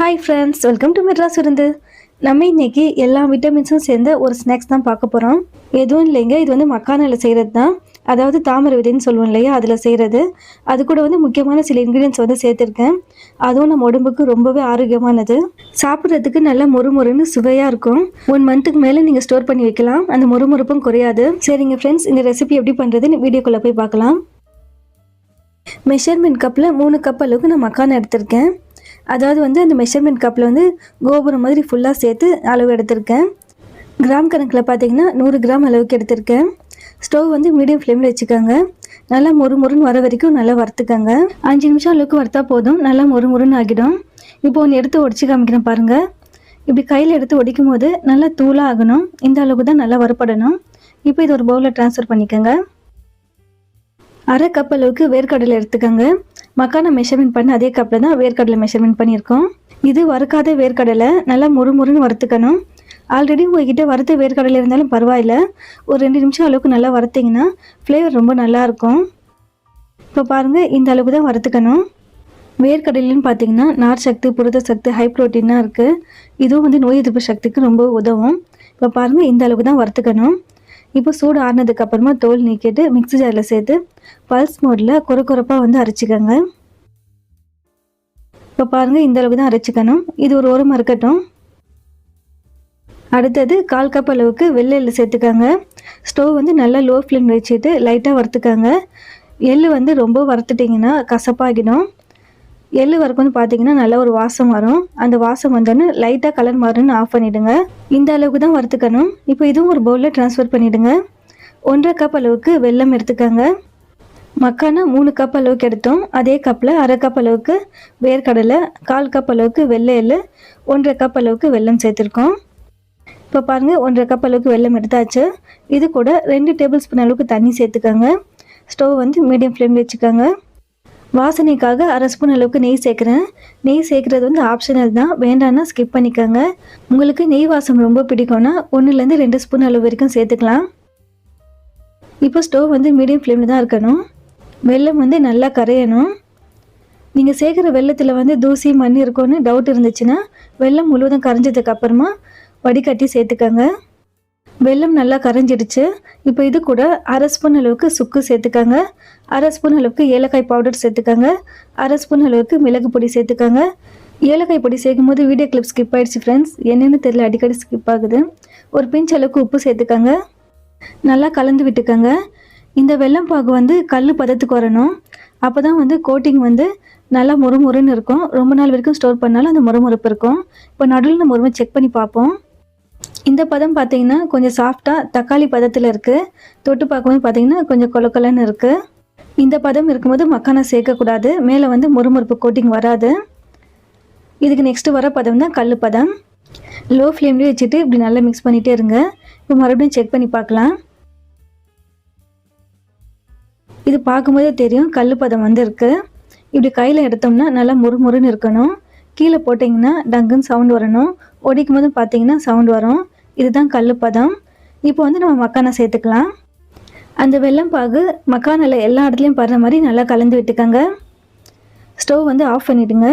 Hi friends welcome to Madras விருந்து நம்ம இன்னைக்கு எல்லா விட்டமின்ஸும் சேர்ந்த ஒரு ஸ்நாக்ஸ் தான் பார்க்க போகிறோம் எதுவும் இல்லைங்க. இது வந்து மக்கானில் செய்கிறது தான். அதாவது தாமரை விதைன்னு சொல்லுவோம் இல்லையா? அதில் செய்கிறது அது கூட வந்து முக்கியமான சில இன்க்ரீடியன்ஸ் வந்து சேர்த்துருக்கேன். அதுவும் நம்ம உடம்புக்கு ரொம்பவே ஆரோக்கியமானது. சாப்பிட்றதுக்கு நல்ல மொறுமொறுன்னு சுவையாக இருக்கும். ஒன் மந்த்துக்கு மேலே நீங்கள் ஸ்டோர் பண்ணி வைக்கலாம். அந்த மொறுமொறுப்பும் குறையாது. சரிங்க ஃப்ரெண்ட்ஸ் இந்த ரெசிபி எப்படி பண்ணுறதுன்னு வீடியோக்குள்ளே போய் பார்க்கலாம். மெஷர்மெண்ட் கப்பில் மூணு கப் அளவுக்கு நான் மக்கானை எடுத்திருக்கேன். அதாவது வந்து அந்த மெஷர்மெண்ட் கப்பில் வந்து கோபுரம் மாதிரி ஃபுல்லாக சேர்த்து அளவு எடுத்திருக்கேன். கிராம் கணக்கில் பார்த்தீங்கன்னா நூறு கிராம் அளவுக்கு எடுத்திருக்கேன். ஸ்டவ் வந்து மீடியம் ஃப்ளேமில் வச்சுக்கோங்க. நல்லா மொறு மொறுன்னு வர வரைக்கும் நல்லா வறுத்துக்கோங்க. அஞ்சு நிமிஷம் அளவுக்கு வறுத்தா போதும். நல்லா மொறு மொறுன்னு ஆகிடும். இப்போ ஒன்று எடுத்து உடச்சி காமிக்கிறேன் பாருங்கள் இப்படி கையில் எடுத்து ஒடிக்கும் போது நல்லா தூளாக ஆகணும். இந்த அளவுக்கு தான் நல்லா வறுப்படணும் இப்போ இது ஒரு பவுலில் ட்ரான்ஸ்ஃபர் பண்ணிக்கோங்க. அரை கப் அளவுக்கு வேர்க்கடலை எடுத்துக்கோங்க. மக்கான மெஷர்மெண்ட் பண்ண அதே கப்பில் தான் வேர்க்கடலை மெஷர்மெண்ட் பண்ணியிருக்கோம். இது வறுக்காத வேர்க்கடலை நல்லா முறுமுறுன்னு வறுத்துக்கணும். ஆல்ரெடி உங்ககிட்ட வறுத்த வேர்க்கடலை இருந்தாலும் பரவாயில்ல. ஒரு ரெண்டு நிமிஷம் அளவுக்கு நல்லா வறுத்தீங்கன்னா ஃப்ளேவர் ரொம்ப நல்லா இருக்கும். இப்போ பாருங்கள் இந்த அளவுக்கு தான் வறுத்துக்கணும். வேர்க்கடலைன்னு பார்த்தீங்கன்னா நார் சக்தி புரத சக்தி ஹை ப்ரோட்டீனாக இருக்குது இதுவும் வந்து நோய் எதிர்ப்பு சக்திக்கு ரொம்ப உதவும். இப்போ பாருங்கள் இந்த அளவுக்கு தான் வறுத்துக்கணும். இப்போ சூடு ஆறினதுக்கு அப்புறமா தோல் நீக்கிட்டு மிக்ஸி ஜாரில் சேர்த்து பல்ஸ் மோடில் குறை குறைப்பாக வந்து அரைச்சிக்கோங்க. இப்போ பாருங்கள் இந்த அளவுக்கு தான் அரைச்சிக்கணும். இது ஒரு ஓரமாக இருக்கட்டும். அடுத்தது கால் கப் அளவுக்கு வெள்ளையில் சேர்த்துக்கோங்க. ஸ்டவ் வந்து நல்லா லோ ஃப்ளேம் வச்சுட்டு லைட்டாக வறுத்துக்கோங்க. எள் வந்து ரொம்ப வறுத்துட்டிங்கன்னா கசப்பாகிடும். எள்ளு வரைக்கும் பார்த்தீங்கன்னா நல்ல ஒரு வாசம் வரும். அந்த வாசம் வந்தோடனே லைட்டாக கலர் மாறுன்னு ஆஃப் பண்ணிவிடுங்க இந்த அளவுக்கு தான் வறுத்துக்கணும். இப்போ இதுவும் ஒரு பவுலில் ட்ரான்ஸ்ஃபர் பண்ணிவிடுங்க ஒன்றரை கப் அளவுக்கு வெல்லம் எடுத்துக்கோங்க. மக்கானா மூணு கப் அளவுக்கு எடுத்தோம். அதே கப்பில் அரை கப் அளவுக்கு வேர்க்கடலை கால் கப் அளவுக்கு வெள்ளை எள்ளு ஒன்றரை கப் அளவுக்கு வெல்லம் சேர்த்துருக்கோம். இப்போ பாருங்கள் ஒன்றரை கப் அளவுக்கு வெல்லம் எடுத்தாச்சு. இது கூட ரெண்டு டேபிள் ஸ்பூன் அளவுக்கு தண்ணி சேர்த்துக்கோங்க. ஸ்டவ் வந்து மீடியம் ஃப்ளேமில் வச்சுக்கோங்க. வாசனைக்காக அரை ஸ்பூன் அளவுக்கு நெய் சேர்க்குறேன். நெய் சேர்க்குறது வந்து ஆப்ஷனல் தான். வேண்டாம்னா ஸ்கிப் பண்ணிக்கோங்க. உங்களுக்கு நெய் வாசம் ரொம்ப பிடிக்கும்னா ஒன்றுலேருந்து ரெண்டு ஸ்பூன் அளவு வரைக்கும் சேர்த்துக்கலாம். இப்போ ஸ்டவ் வந்து மீடியம் ஃப்ளேமில் தான் இருக்கணும். வெள்ளம் வந்து நல்லா கரையணும். நீங்கள் சேர்க்குற வெள்ளத்தில் வந்து தூசி மண் இருக்கும்னு டவுட் இருந்துச்சுன்னா வெள்ளம் முழுவதும் கரைஞ்சதுக்கு அப்புறமா வடிகட்டி சேர்த்துக்கோங்க. வெள்ளம் நல்லா கரைஞ்சிடுச்சு. இப்போ இது கூட அரை ஸ்பூன் அளவுக்கு சுக்கு சேர்த்துக்கோங்க. அரை ஸ்பூன் அளவுக்கு ஏலக்காய் பவுடர் சேர்த்துக்கோங்க. அரை ஸ்பூன் அளவுக்கு மிளகு பொடி சேர்த்துக்கோங்க. ஏலக்காய் பொடி சேர்க்கும் போது வீடியோ கிளிப் ஸ்கிப் ஆகிடுச்சு ஃப்ரெண்ட்ஸ் என்னென்னு தெரியல அடிக்கடி ஸ்கிப் ஆகுது. ஒரு பிஞ்ச் அளவுக்கு உப்பு சேர்த்துக்கோங்க. நல்லா கலந்து விட்டுக்கோங்க. இந்த வெள்ளம் பாகு வந்து கல் பதத்துக்கு வரணும். அப்போ தான் வந்து கோட்டிங் வந்து நல்லா முறுமுறுன்னு இருக்கும். ரொம்ப நாள் வரைக்கும் ஸ்டோர் பண்ணாலும் அந்த முறுமுறுப்பு இருக்கும். இப்போ நடுவில் நம்ம ஒரு செக் பண்ணி பார்ப்போம். இந்த பதம் பார்த்தீங்கன்னா கொஞ்சம் சாஃப்டாக தக்காளி பதத்தில் இருக்குது தொட்டு பார்க்கும்போது பார்த்தீங்கன்னா கொஞ்சம் கொலக்கொலன்னு இருக்குது இந்த பதம் இருக்கும்போது மக்கானை சேர்க்கக்கூடாது. மேலே வந்து முறுமுறுப்பு கோட்டிங் வராது. இதுக்கு நெக்ஸ்ட்டு வர பதம் தான் கல் பதம். லோ ஃப்ளேம்லேயே வச்சுட்டு இப்படி நல்லா மிக்ஸ் பண்ணிகிட்டே இருங்க. இப்போ மறுபடியும் செக் பண்ணி பார்க்கலாம். இது பார்க்கும்போதே தெரியும் கல் பதம் வந்து இருக்குது இப்படி கையில் எடுத்தோம்னா நல்லா முறுமுறுன்னு இருக்கணும். கீழே போட்டிங்கன்னா டங்குன்னு சவுண்ட் வரணும். ஒடிக்கும் போது பார்த்தீங்கன்னா சவுண்ட் வரும். இதுதான் கல் பதம். இப்போ வந்து நம்ம மக்கானை சேர்த்துக்கலாம். அந்த வெள்ளம் பாகு மக்கானில் எல்லா இடத்துலையும் படுற மாதிரி நல்லா கலந்து விட்டுக்கோங்க. ஸ்டவ் வந்து ஆஃப் பண்ணிவிடுங்க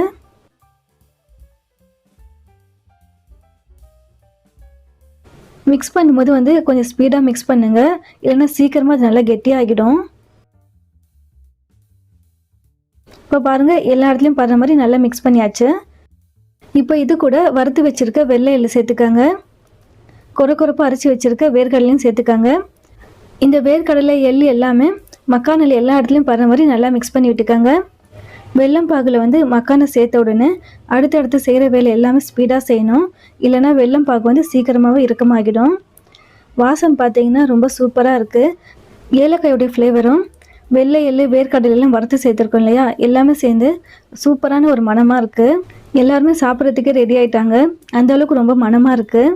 மிக்ஸ் பண்ணும்போது வந்து கொஞ்சம் ஸ்பீடாக மிக்ஸ் பண்ணுங்கள் இல்லைன்னா சீக்கிரமாக அது நல்லா கெட்டியாகிடும் இப்போ பாருங்கள் எல்லா இடத்துலையும் படுற மாதிரி நல்லா மிக்ஸ் பண்ணியாச்சு. இப்போ இது கூட வறுத்து வச்சுருக்க வெள்ளை எள்ளு சேர்த்துக்கோங்க. குறை குறைப்பு அரைச்சி வச்சுருக்க வேர்க்கடலையும் சேர்த்துக்கோங்க. இந்த வேர்க்கடலை எள்ளு எல்லாமே மக்கானில் எல்லா இடத்துலையும் படுற மாதிரி நல்லா மிக்ஸ் பண்ணி விட்டுக்கோங்க. வெள்ளம் பாகில் வந்து மக்கானை சேர்த்த உடனே அடுத்தடுத்து செய்கிற வேலை எல்லாமே ஸ்பீடாக செய்யணும். இல்லைனா வெள்ளம் பாகு வந்து சீக்கிரமாகவே இறுக்கமாகிடும். வாசம் பார்த்தீங்கன்னா ரொம்ப சூப்பராக இருக்குது ஏலக்காயோடைய ஃப்ளேவரும் வெள்ளை எள்ளு வேர்க்கடலாம் வறுத்து சேர்த்துருக்கோம் இல்லையா? எல்லாமே சேர்ந்து சூப்பரான ஒரு மணமாக இருக்குது எல்லாருமே சாப்பிட்றதுக்கே ரெடி ஆகிட்டாங்க அந்த அளவுக்கு ரொம்ப மணமாக இருக்குது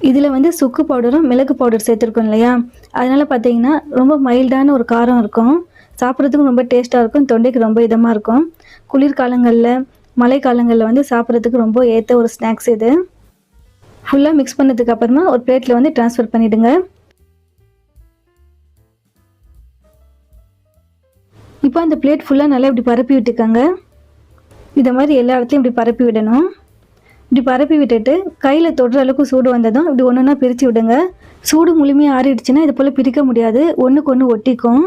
இதில் வந்து சுக்கு பவுடரும் மிளகு பவுடர் சேர்த்துருக்கோம் இல்லையா? அதனால் பார்த்தீங்கன்னா ரொம்ப மைல்டான ஒரு காரம் இருக்கும். சாப்பிட்றதுக்கும் ரொம்ப டேஸ்ட்டாக இருக்கும். தொண்டைக்கு ரொம்ப இதமாக இருக்கும். குளிர்காலங்களில் மழைக்காலங்களில் வந்து சாப்பிட்றதுக்கு ரொம்ப ஏற்ற ஒரு ஸ்நாக்ஸ் இது. ஃபுல்லாக மிக்ஸ் பண்ணதுக்கு அப்புறமா ஒரு பிளேட்டில் வந்து ட்ரான்ஸ்ஃபர் பண்ணிவிடுங்க இப்போ அந்த பிளேட் ஃபுல்லாக நல்லா இப்படி பரப்பி விட்டுக்கோங்க. இதை மாதிரி எல்லா இடத்துலையும் இப்படி பரப்பி விடணும். இப்படி பரப்பி விட்டுட்டு கையில் தொடுற அளவுக்கு சூடு வந்ததும் இப்படி ஒன்று ஒன்றா பிரித்து விடுங்க. சூடு முழுமையாக ஆறிடுச்சுன்னா இது போல் பிரிக்க முடியாது. ஒன்றுக்கு ஒன்று ஒட்டிக்கும்.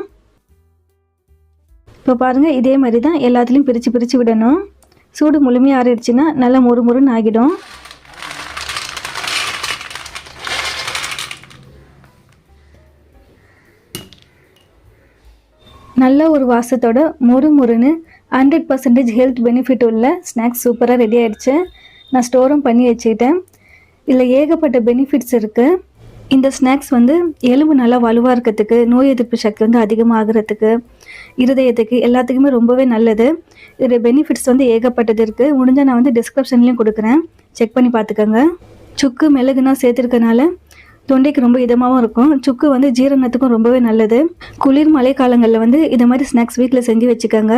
இப்போ பாருங்கள் இதே மாதிரி தான் எல்லாத்துலேயும் பிரித்து பிரித்து விடணும். சூடு முழுமையாக ஆறிடுச்சுன்னா நல்லா மொறுமொறுன்னு ஆகிடும். நல்ல ஒரு வாசத்தோட மொறு மொறுன்னு ஹண்ட்ரட் பர்சன்டேஜ் ஹெல்த் பெனிஃபிட் உள்ள ஸ்நாக்ஸ் சூப்பராக ரெடி ஆகிடுச்சு நான் ஸ்டோரும் பண்ணி வச்சுக்கிட்டேன். இதில் ஏகப்பட்ட பெனிஃபிட்ஸ் இருக்குது இந்த ஸ்நாக்ஸ் வந்து எலும்பு நல்லா வலுவாக இருக்கிறதுக்கு நோய் எதிர்ப்பு சக்தி வந்து அதிகமாகிறதுக்கு இருதயத்துக்கு எல்லாத்துக்குமே ரொம்பவே நல்லது. இதில் பெனிஃபிட்ஸ் வந்து ஏகப்பட்டது இருக்குது முடிஞ்சால் நான் வந்து டிஸ்கிரிப்ஷன்லேயும் கொடுக்குறேன். செக் பண்ணி பார்த்துக்கோங்க. சுக்கு மிளகுனா சேர்த்துருக்கனால தொண்டைக்கு ரொம்ப இதமாகவும் இருக்கும். சுக்கு வந்து ஜீரணத்துக்கும் ரொம்பவே நல்லது. குளிர் மழை காலங்களில் வந்து இதை மாதிரி ஸ்நாக்ஸ் வீட்டில் செஞ்சு வச்சுக்கோங்க.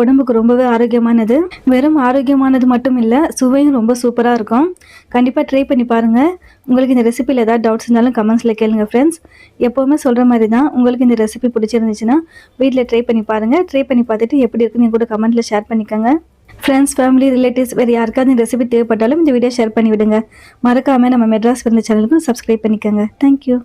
உடம்புக்கு ரொம்பவே ஆரோக்கியமானது. வெறும் ஆரோக்கியமானது மட்டும் இல்லை சுவையும் ரொம்ப சூப்பராக இருக்கும். கண்டிப்பாக ட்ரை பண்ணி பாருங்கள் உங்களுக்கு இந்த ரெசிபியில் ஏதாவது டவுட்ஸ் இருந்தாலும் கமெண்ட்ஸில் கேளுங்க ஃப்ரெண்ட்ஸ் எப்போவுமே சொல்கிற மாதிரி தான் உங்களுக்கு இந்த ரெசிபி பிடிச்சிருந்துச்சுன்னா வீட்டில் ட்ரை பண்ணி பாருங்கள் ட்ரை பண்ணி பார்த்துட்டு எப்படி இருக்குன்னு கூட கமெண்ட்டில் ஷேர் பண்ணிக்கோங்க. ஃப்ரெண்ட்ஸ் ஃபேமிலி ரிலேட்டிவ்ஸ் வேறு யாருக்காவது இந்த ரெசிபி தேவைப்பட்டாலும் இந்த வீடியோ ஷேர் பண்ணி விடுங்க மறக்காமல் நம்ம மெட்ராஸ் விருந்த சேனலுக்கும் சப்ஸ்கிரைப் பண்ணிக்கோங்க. Thank you